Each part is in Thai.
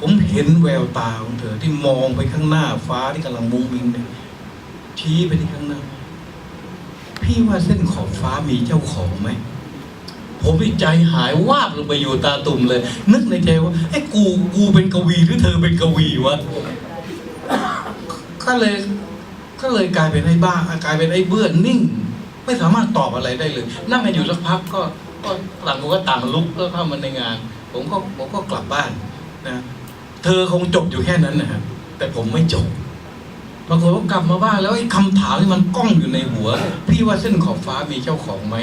ผมเห็นแววตาของเธอที่มองไปข้างหน้าฟ้าที่กำลังมุ้งมิ้งเนี่ยชี้ไปที่ข้างหน้า พี่ว่าเส้นขอบฟ้ามีเจ้าของไหมผมนี่ใจหายวาบลงไปอยู่ตาตุ่มเลย นึกในใจว่าไอ้กูกูเป็นกวีหรือเธอเป็นกวีวะก็เลย ก็เลยกลายเป็นไอ้บ้ากลายเป็นไอ้เบื่อนิ่ง ไม่สามารถตอบอะไรได้เลย นั่งกันอยู่สักพักก็ก็ต่างคนก็ต่างลุกแล้วเข้ามาในงาน ผมก็ผมก็กลับบ้านนะ เธอคงจบอยู่แค่นั้นนะครับแต่ผมไม่จบปรากฏว่ากลับมาบ้านแล้วไอ้คำถามที่มันก้องอยู่ในหัว พี่ว่าเส้นขอบฟ้ามีเจ้าของไหม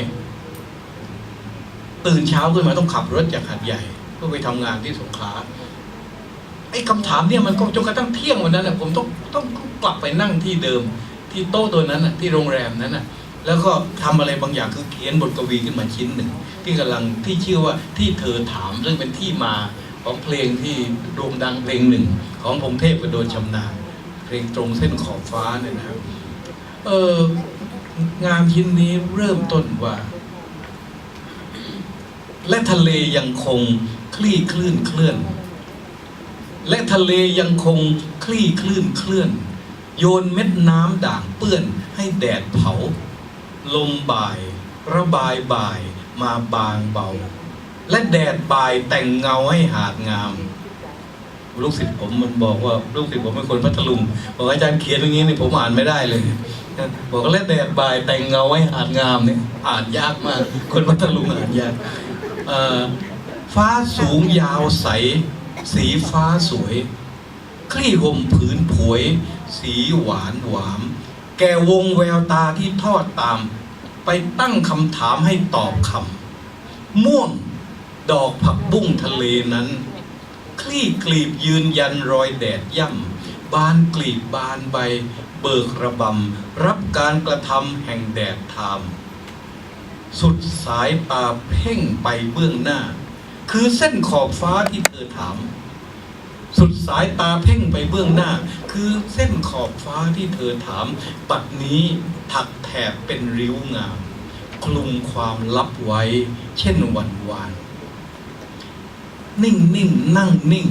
ตื่นเช้าขึ้นมาต้องขับรถจากหัดใหญ่เพื่อไปทำงานที่สงขลาไอ้คำถามเนี่ยมันก็จนกระทั่งเที่ยงวันนั้นน่ะผมต้องต้องกลับไปนั่งที่เดิม ที่โต๊ะตัวนั้นน่ะที่โรงแรมนั้นน่ะ แล้วก็ทำอะไรบางอย่างคือเขียนบทกวีขึ้นมาชิ้นหนึ่งที่กำลังที่ชื่อว่าที่เธอถามซึ่งเป็นที่มา ของเพลงที่โด่งดังเพลงหนึ่ง ของพงเทพกับโดนชำนาญเพลงตรงเส้นขอบฟ้าเนี่ยนะครับเอองานชิ้นนี้เริ่มต้นว่า และทะเลยังคงคลี่คลื่นเคลื่อน และทะเลยังคงคลี่คลื่นเคลื่อน โยนเม็ดน้ำด่างเปื้อนให้แดดเผา ลมบ่าย ระบายบ่ายมาบางเบา และแดดบ่ายแต่งเงาให้หาดงาม ลูกศิษย์ผมมันบอกว่าลูกศิษย์ผมเป็นคนพัทลุงบอกอาจารย์เขียนอย่างนี้นี่ผมอ่านไม่ได้เลยบอกว่าและแดดบ่ายแต่งเงาให้หาดงามเนี่ยอ่านยากมาก คนพัทลุงอ่านยากฟ้าสูงยาวใส สีฟ้าสวย คลี่ห่มผืนผวย สีหวานหวาม แกวงแววตาที่ทอดตาม ไปตั้งคำถามให้ตอบคำม่วง ดอกผักบุ้งทะเลนั้น คลี่กลีบยืนยันรอยแดดย่ำบานกลีบบานใบ เบิกระบำ รับการกระทำแห่งแดดทาม สุดสายตาเพ่งไปเบื้องหน้า คือเส้นขอบฟ้าที่เธอถาม สุดสายตาเพ่งไปเบื้องหน้า คือเส้นขอบฟ้าที่เธอถาม ปัดนี้ถักแถบเป็นริ้วงามคลุมความลับไว้ เช่นวันวาน นิ่งนิ่งนั่งนิ่ง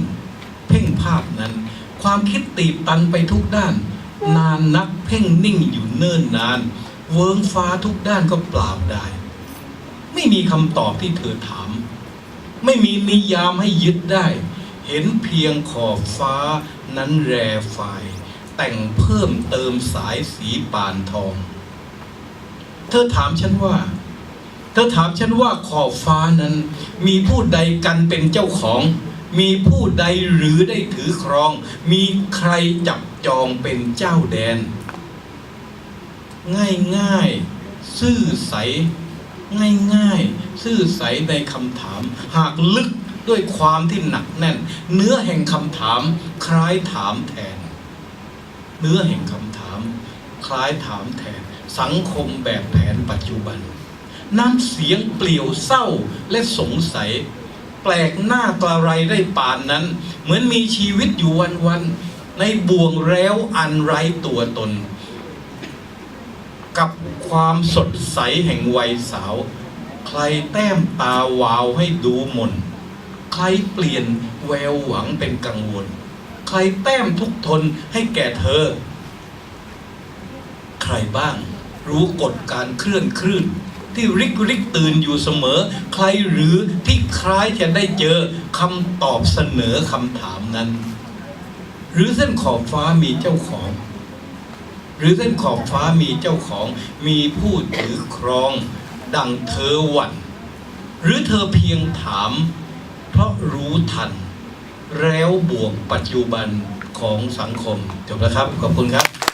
เพ่งภาพนั้น ความคิดตีบตันไปทุกด้าน นานนักเพ่งนิ่งอยู่เนิ่นนาน เวิ้งฟ้าทุกด้านก็เปล่าได้ ไม่มีคำตอบที่เธอถาม ไม่มีนิยามให้ยึดได้ เห็นเพียงขอบฟ้านั้นแรไฟแต่งเพิ่มเติมสายสีปานทอง เธอถามฉันว่า เธอถามฉันว่าขอบฟ้านั้น มีผู้ใดกันเป็นเจ้าของ มีผู้ใดหรือได้ถือครอง มีใครจับจองเป็นเจ้าแดน ง่ายง่ายซื่อใส ง่ายง่ายซื่อใสในคำถาม หากลึกด้วยความที่หนักแน่น เนื้อแห่งคำถาม คล้ายถามแทน เนื้อแห่งคำถาม คล้ายถามแทน สังคมแบบแผนปัจจุบัน น้ำเสียงเปลี่ยวเศร้าและสงสัย แปลกหน้ากระไรได้ป่านนั้น เหมือนมีชีวิตอยู่วันๆในบ่วงแล้วอันไร้ตัวตน กับความสดใสแห่งวัยสาว ใครแต้มตาวาวให้ดูมน ใครเปลี่ยนแววหวังเป็นกังวล ใครแต้มทุกทนให้แก่เธอ ใครบ้างรู้กฎการเคลื่อนคลื่น ที่ริกริกตื่นอยู่เสมอ ใครหรือที่คล้ายจะได้เจอคำตอบเสนอคำถามนั้น หรือเส้นขอบฟ้ามีเจ้าของ หรือเส้นขอบฟ้ามีเจ้าของ มีผู้ถือครอง ดังเธอหวั่นหรือเธอเพียงถาม เพราะรู้ทัน แล้วบวกปัจจุบันของสังคมจบแล้วครับ ขอบคุณครับ